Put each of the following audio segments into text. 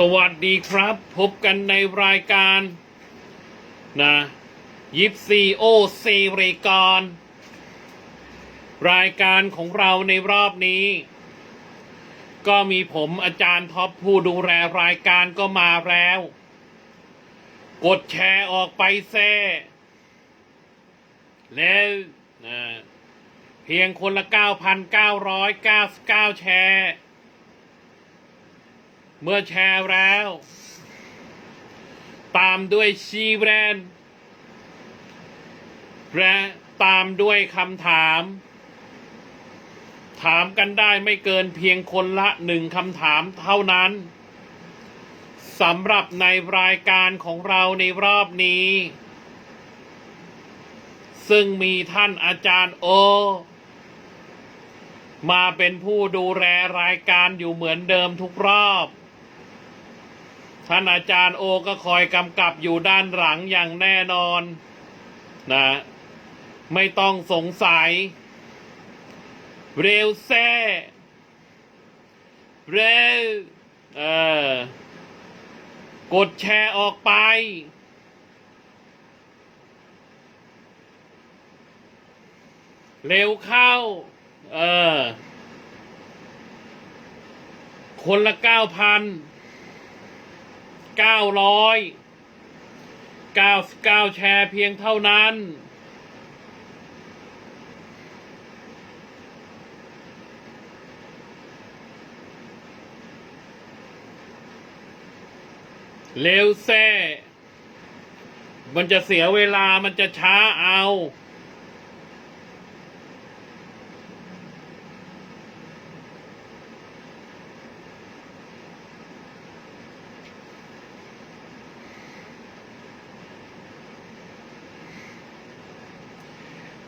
สวัสดีครับ พบกันในรายการนะยิปซีโอเซเรกรรายการของเราในรอบนี้ ก็มีผมอาจารย์ท็อปผู้ดูแลรายการก็มาแล้ว กดแชร์ออกไปแซ่แล้วนะเพียงคนละ 9,999 แชร์ เมื่อแชร์แล้ว ตามด้วยชีแบรนด์และตามด้วยคำถาม ถามกันได้ไม่เกินเพียงคนละหนึ่งคำถามเท่านั้นสำหรับในรายการของเราในรอบนี้ ซึ่งมีท่านอาจารย์โอ มาเป็นผู้ดูแลรายการอยู่เหมือนเดิมทุกรอบ ท่านอาจารย์โอก็คอยกำกับอยู่ด้านหลังอย่างแน่นอนนะไม่ต้องสงสัย เร็วแซ่เร็วเออกดแชร์ออกไป เร็วเข้า เออ คนละเก้าพัน เก้าร้อยเก้าเก้าแชร์เพียงเท่านั้น เร็วแซ่ มันจะเสียเวลามันจะช้าเอา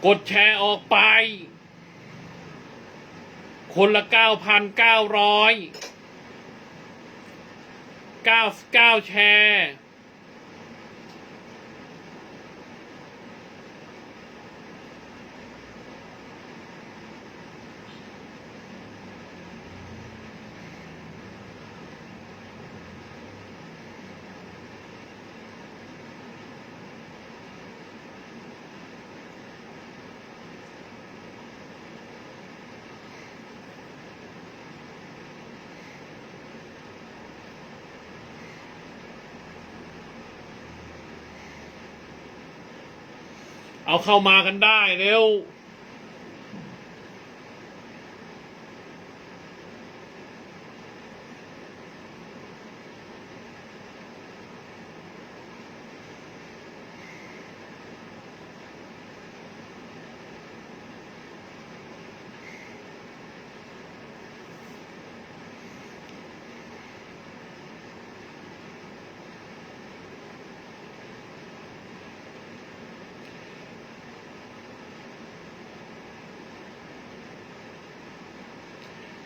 กดแชร์ออกไป คนละเก้าพันเก้าร้อยเก้าเก้าแชร์ เอาเข้ามากันได้เร็ว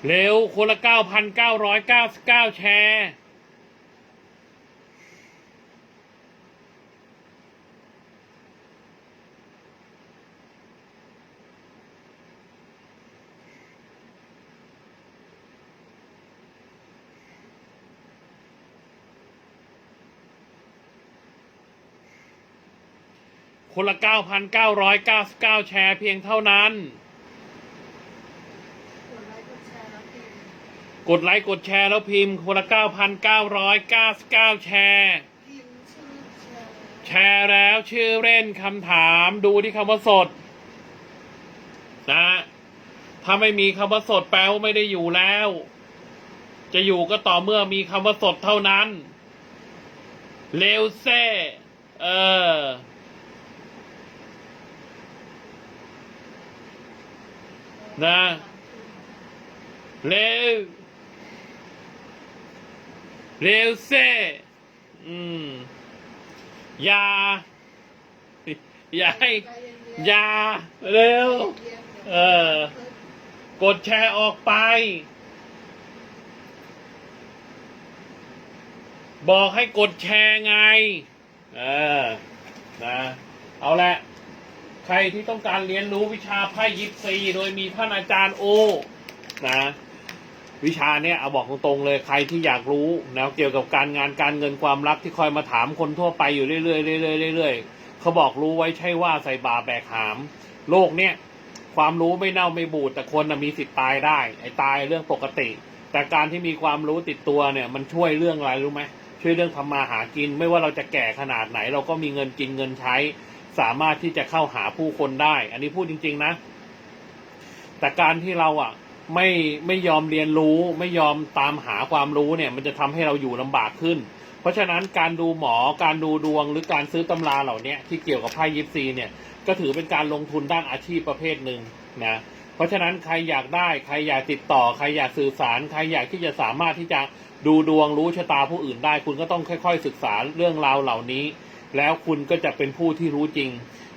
เร็วคนละเก้าพันเก้าร้อยเก้าสิบเก้าแชร์คนละเก้าพันเก้าร้อยเก้าเก้าแชร์เพียงเท่านั้น ดไลค์กดแชร์แล้วพิมพ์กดไลค์กดแชร์แล้วพิมพ์คนละเก้าพันเก้าร้อยเก้าเก้าแชร์ แชร์แล้วชื่อเล่นคำถามดูที่คำว่าสด นะ ถ้าไม่มีคำว่าสดแปลว่าไม่ได้อยู่แล้ว จะอยู่ก็ต่อเมื่อมีคำว่าสดเท่านั้นเร็วเซ่เออนะเร็ว เร็วเซ่อืมอย่าอย่าให้ใจเย็นๆอย่าเร็วใจย็นๆเออ กดแชร์ออกไป บอกให้กดแชร์ไง เออ นะ เอาละใครที่ต้องการเรียนรู้วิชาไพ่ยิปซี โดยมีท่านอาจารย์โอ นะ วิชาเนี่ยเอาบอกตรงๆเลยใครที่อยากรู้นะเกี่ยวกับการงานการเงินความรักที่คอยมาถามคนทั่วไปอยู่เรื่อยๆเรื่อยๆเรื่อยๆเขาบอกรู้ไว้ใช่ว่าใส่บาแบกหาม โลกเนี่ยความรู้ไม่เน่าไม่บูดแต่คนมีสิทธิ์ตายได้ ไอ้ตายเรื่องปกติ แต่การที่มีความรู้ติดตัวเนี่ย มันช่วยเรื่องอะไรรู้ไหมช่วยเรื่องทำมาหากิน ไม่ว่าเราจะแก่ขนาดไหน เราก็มีเงินกินเงินใช้ สามารถที่จะเข้าหาผู้คนได้ อันนี้พูดจริง ๆ นะ แต่การที่เราอะ ไม่ไม่ยอมเรียนรู้ ไม่ยอมตามหาความรู้เนี่ย มันจะทำให้เราอยู่ลำบากขึ้น เพราะฉะนั้นการดูหมอการดูดวงหรือการซื้อตำราเหล่านี้ที่เกี่ยวกับไพ่ยิปซีเนี่ยก็ถือเป็นการลงทุนด้านอาชีพประเภทหนึ่งนะเพราะฉะนั้นใครอยากได้ใครอยากติดต่อ ใครอยากสื่อสาร ใครอยากที่จะสามารถที่จะดูดวงรู้ชะตาผู้อื่นได้ คุณก็ต้องค่อย ๆ ศึกษาเรื่องราวเหล่านี้ แล้วคุณก็จะเป็นผู้ที่รู้จริง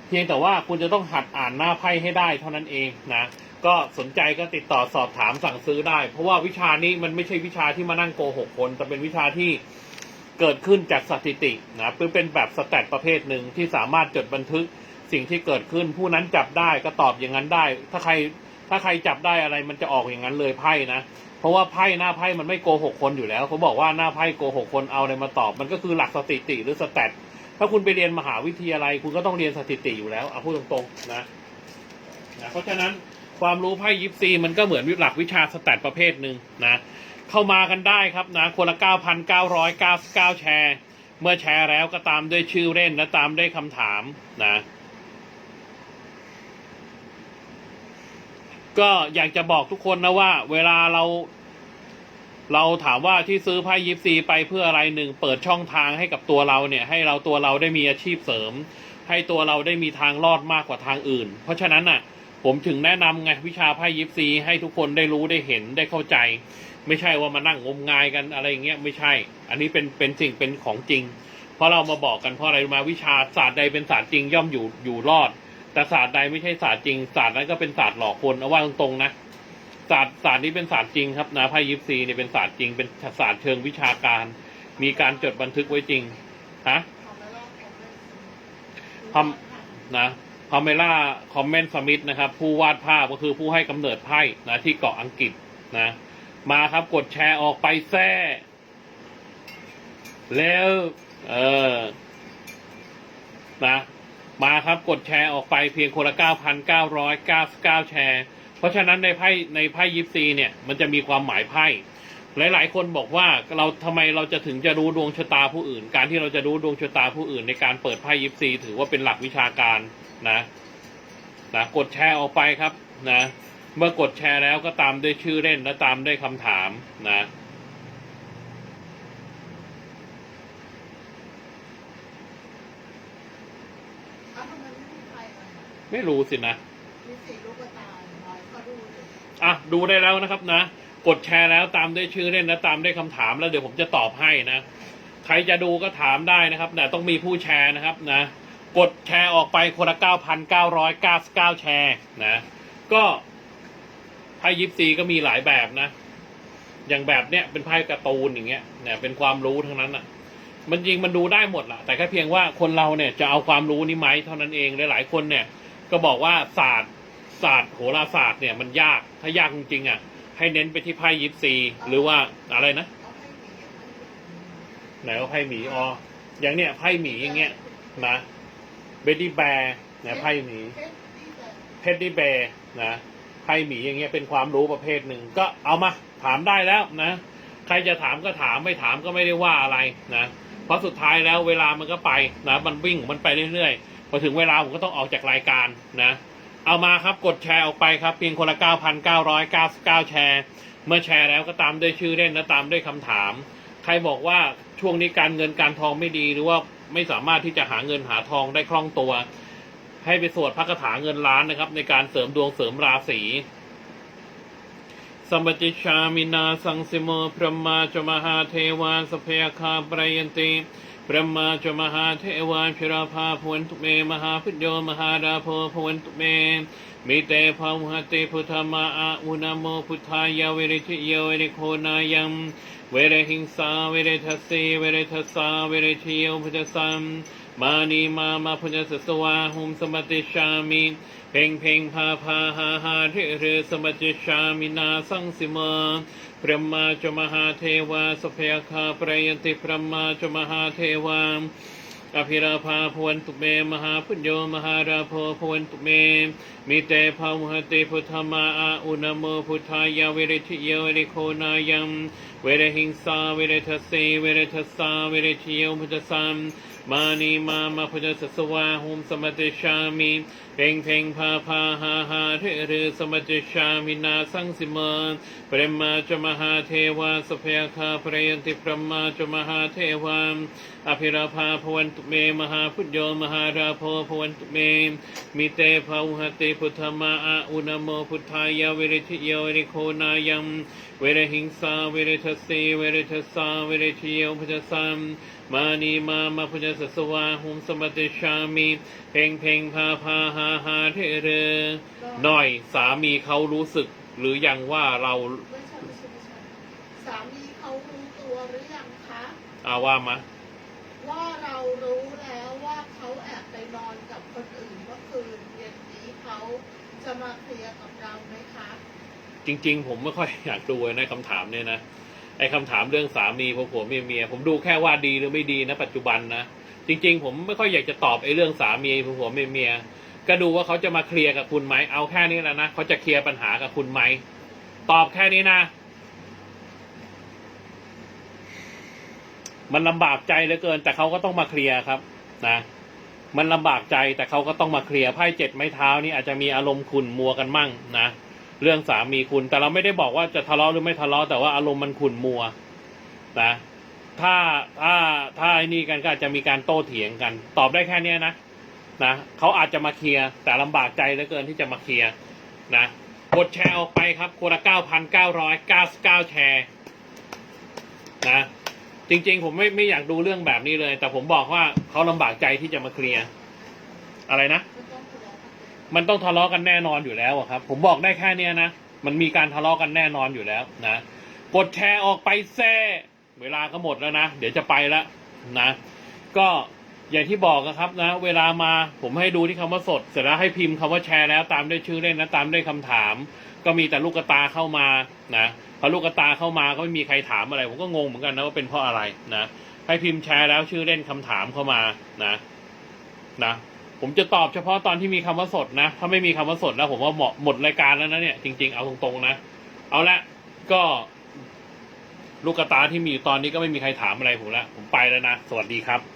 เพียงแต่ว่าคุณจะต้องหัดอ่านหน้าไพ่ให้ได้เท่านั้นเองนะ ก็สนใจก็ติดต่อสอบถามสั่งซื้อได้ เพราะว่าวิชานี้มันไม่ใช่วิชาที่มานั่งโกหกคนแต่เป็นวิชาที่เกิดขึ้นจากสถิตินะเป็นเป็นแบบสแตทประเภทหนึ่งที่สามารถจดบันทึกสิ่งที่เกิดขึ้น ผู้นั้นจับได้ก็ตอบอย่างนั้นได้ ถ้าใครถ้าใครจับได้อะไรมันจะออกอย่างนั้นเลยไพ่นะเพราะว่าไพ่หน้าไพ่มันไม่โกหกคนอยู่แล้วเขาบอกว่าหน้าไพ่โกหกคนเอาอะไรมาตอบ มันก็คือหลักสถิติหรือสแตทถ้าคุณไปเรียนมหาวิทยาลัย คุณก็ต้องเรียนสถิติอยู่แล้วเอาพูดตรงๆนะนะเพราะฉะนั้น ความรู้ไพ่ยิปซีมันก็เหมือนหลักวิชาสแตทประเภทหนึ่งนะ เข้ามากันได้ครับนะคนละ 9,999 แชร์ เมื่อแชร์แล้วก็ตามด้วยชื่อเล่นและตามด้วยคำถามนะ ก็อยากจะบอกทุกคนนะว่า เวลาเรา เราถามว่าที่ซื้อไพ่ยิปซีไปเพื่ออะไรหนึ่งเปิดช่องทางให้กับตัวเราเนี่ย ให้เราตัวเราได้มีอาชีพเสริม ให้ตัวเราได้มีทางรอดมากกว่าทางอื่น เพราะฉะนั้นน่ะ ผมถึงแนะนำไงวิชาไพ่ยิปซีให้ทุกคนได้รู้ได้เห็นได้เข้าใจ ไม่ใช่ว่ามานั่งงมงายกันอะไรอย่างเงี้ยไม่ใช่ อันนี้เป็นเป็นสิ่งเป็นของจริง เพราะเรามาบอกกันเพราะอะไรรู้มาวิชาศาสตร์ใดเป็นศาสตร์จริงย่อมอยู่อยู่รอด แต่ศาสตร์ใดไม่ใช่ศาสตร์จริงศาสตร์นั้นก็เป็นศาสตร์หลอกคนเอาว่าตรงๆนะศาสตร์ศาสตร์นี้เป็นศาสตร์จริงครับนะไพ่ยิปซีเนี่ยเป็นศาสตร์จริง เป็นศาสตร์เชิงวิชาการ มีการจดบันทึกไว้จริงฮะทำนะ พาเมล่าคอมเมนต์สมิธนะครับ ผู้วาดภาพก็คือผู้ให้กำเนิดไพ่นะที่เกาะอังกฤษนะ มาครับกดแชร์ออกไปแซ่แล้วเออนะมาครับกดแชร์ออกไปเพียงคนละ 9,999 แชร์ เพราะฉะนั้นในไพ่ในไพ่ยิปซีเนี่ย มันจะมีความหมายไพ่ หลาย ๆ คนบอกว่าเราทำไมเราจะถึงจะรู้ดวงชะตาผู้อื่น การที่เราจะรู้ดวงชะตาผู้อื่น ในการเปิดไพ่ยิปซีถือว่าเป็นหลักวิชาการนะนะกดแชร์ออกไปครับนะเมื่อกดแชร์แล้วก็ตามด้วยชื่อเล่นและตามด้วยคำถามนะอ้าวทำไมไม่มีใครอะไม่รู้สินะมีสีลูกกระตายน้อยก็ดูสิอะดูได้แล้วนะครับนะ กดแชร์แล้วตามด้วยชื่อเล่นและตามด้วยคำถามแล้วเดี๋ยวผมจะตอบให้นะ ใครจะดูก็ถามได้นะครับแต่ต้องมีผู้แชร์นะครับนะ กดแชร์ออกไปคนละ9,999แชร์นะ ก็ไพ่ยิปซีก็มีหลายแบบนะ อย่างแบบเนี้ยเป็นไพ่การ์ตูนอย่างเงี้ยเนี่ยเป็นความรู้ทั้งนั้นอะ มันจริงมันดูได้หมดแหละแต่แค่เพียงว่าคนเราเนี่ยจะเอาความรู้นี้ไหมเท่านั้นเองหลายๆคนเนี่ย ก็บอกว่าศาสตร์ศาสตร์โหราศาสตร์เนี่ยมันยากถ้ายากจริงๆอะ ให้เน้นไปที่ไพ่ยิปซีหรือว่าอะไรนะไหนว่าไพ่หมีอ๋ออย่างเนี้ยไพ่หมีอย่างเงี้ยนะเบดดี้แบร์นะไพ่หมีเพดดี้แบร์นะไพ่หมีอย่างเงี้ยเป็นความรู้ประเภทหนึ่งก็เอามาถามได้แล้วนะ ใครจะถามก็ถามไม่ถามก็ไม่ได้ว่าอะไรนะเพราะสุดท้ายแล้วเวลามันก็ไปนะ มันวิ่งมันไปเรื่อยๆพอถึงเวลาผมก็ต้องออกจากรายการนะ เอามาครับกดแชร์ออกไปครับเพียงคนละ 9,999 แชร์ เมื่อแชร์แล้วก็ตามด้วยชื่อเล่นและตามด้วยคำถาม ใครบอกว่าช่วงนี้การเงินการทองไม่ดีหรือว่าไม่สามารถที่จะหาเงินหาทองได้คล่องตัว ให้ไปสวดพระคาถาเงินล้านนะครับ ในการเสริมดวงเสริมราศีสัมปติชามินาสังสิโมพระมาจมหาเทวาสเพยคาปรยันติ พระมาจมหาเทวาพิราภาพวนตุเม มหาพุทโยมหาราโพพวนตุเมมิเตภามุหติพุทธมาอาอุนาโมพุทธายาเวริทิโยเวริโคนายังเวเรหิงสาเวเรทัสสีเวเรทัสสาเวรทิโยพุทธสัมมานีมามาพุทธสสวาหุมสมติชามิเพ่งเพ่งพาพาหาหาเรเรสมติชามินาสังสิมา พระมาจมหาเทวาสพยาคาปรยันติพระมาจมหาเทวาอภิราภาพวนตุเมมหาพุญโยมหาราโพพวนตุเมมิเตภามหติพุทธมาอาอุณโมพุทธายาเวริทิโยเวริโคนายัมเวรหิงสาเวรทัสสีเวรทัสสาเวรทิโยพุทธสัม มานีมามาพุทธสสวาหุมสมติชามิเพ่งเพ่งพาพาหาหาเทเรสมติชามินาสังสิมาเปรมาจมหาเทวาสพยาคาปรยันติพรมาจมหาเทวา อภิราภาพวันตุเม มหาพุทโยมหาราโพพวันตุเม มิเตภาหติพุทธมาอาอุณโมพุทธายาเวริทิโยเวริโคนายัมเวรหิงสาเวรทัสสีเวรทัสสาเวรทิโยพุทธสัมมานีมามาพุทธสสวาหุมสมติชามิเพ่งเพ่งพาพาหาหาเทเรหน่อยสามีเขารู้สึก หรือยังว่าเราสามีเขารู้ตัวหรือยังคะอาว่ามา ว่าเรารู้แล้วว่าเขาแอบไปนอนกับคนอื่นเมื่อคืนเย็นนี้เขาจะมาเคลียร์กับเราไหมคะจริง ๆ ผมไม่ค่อยอยากดูนะคำถามเนี่ยนะไอ้คำถามเรื่องสามีผัวเมียเมีย ผมดูแค่ว่าดีหรือไม่ดีนะ ปัจจุบันนะจริง ๆ ผมไม่ค่อยอยากจะตอบไอ้เรื่องสามีผัวเมียเมียก็ดูว่าเขาจะมาเคลียร์กับคุณไหมเอาแค่นี้แหละนะเขาจะเคลียร์ปัญหากับคุณไหมตอบแค่นี้นะ มันลำบากใจเหลือเกิน แต่เขาก็ต้องมาเคลียร์ครับนะมันลำบากใจแต่เขาก็ต้องมาเคลียร์ไพ่เจ็ดไม้เท้านี่อาจจะมีอารมณ์ขุ่นมัวกันมั่งนะเรื่องสามีคุณ แต่เราไม่ได้บอกว่าจะทะเลาะหรือไม่ทะเลาะแต่ว่าอารมณ์มันขุ่นมัวนะถ้าถ้าถ้าไอ้นี่กันก็อาจจะมีการโต้เถียงกัน ตอบได้แค่เนี้ยนะนะเขาอาจจะมาเคลียร์แต่ลำบากใจเหลือเกินที่จะมาเคลียร์นะกดแชร์ออกไปครับคนละเก้าพันเก้าร้อยเก้าสิบเก้าแชร์นะ จริง ๆ ผมไม่ไม่อยากดูเรื่องแบบนี้เลย แต่ผมบอกว่าเขาลำบากใจที่จะมาเคลียร์อะไรนะ มันต้องทะเลาะกันแน่นอนอยู่แล้วอะครับ ผมบอกได้แค่เนี้ยนะ มันมีการทะเลาะกันแน่นอนอยู่แล้วนะ กดแชร์ออกไปแซ่เวลาก็หมดแล้วนะ เดี๋ยวจะไปแล้วนะ ก็อย่างที่บอกนะครับนะ เวลามาผมให้ดูที่คำว่าสด เสร็จแล้วให้พิมพ์คำว่าแชร์แล้วตามด้วยชื่อเล่นนะตามด้วยคำถาม ก็มีแต่ลูกกระตาเข้ามานะพอลูกกระตาเข้ามาก็ไม่มีใครถามอะไร ผมก็งงเหมือนกันนะว่าเป็นเพราะอะไรนะให้พิมพ์แชร์แล้วชื่อเล่นคำถามเข้ามานะนะผมจะตอบเฉพาะตอนที่มีคำว่าสดนะ ถ้าไม่มีคำว่าสดแล้วผมว่าเหมาะหมดรายการแล้วนะเนี่ยจริงๆเอาตรงๆนะ เอาละก็ลูกกระตาที่มีอยู่ตอนนี้ก็ไม่มีใครถามอะไรผมละผมไปแล้วนะ สวัสดีครับ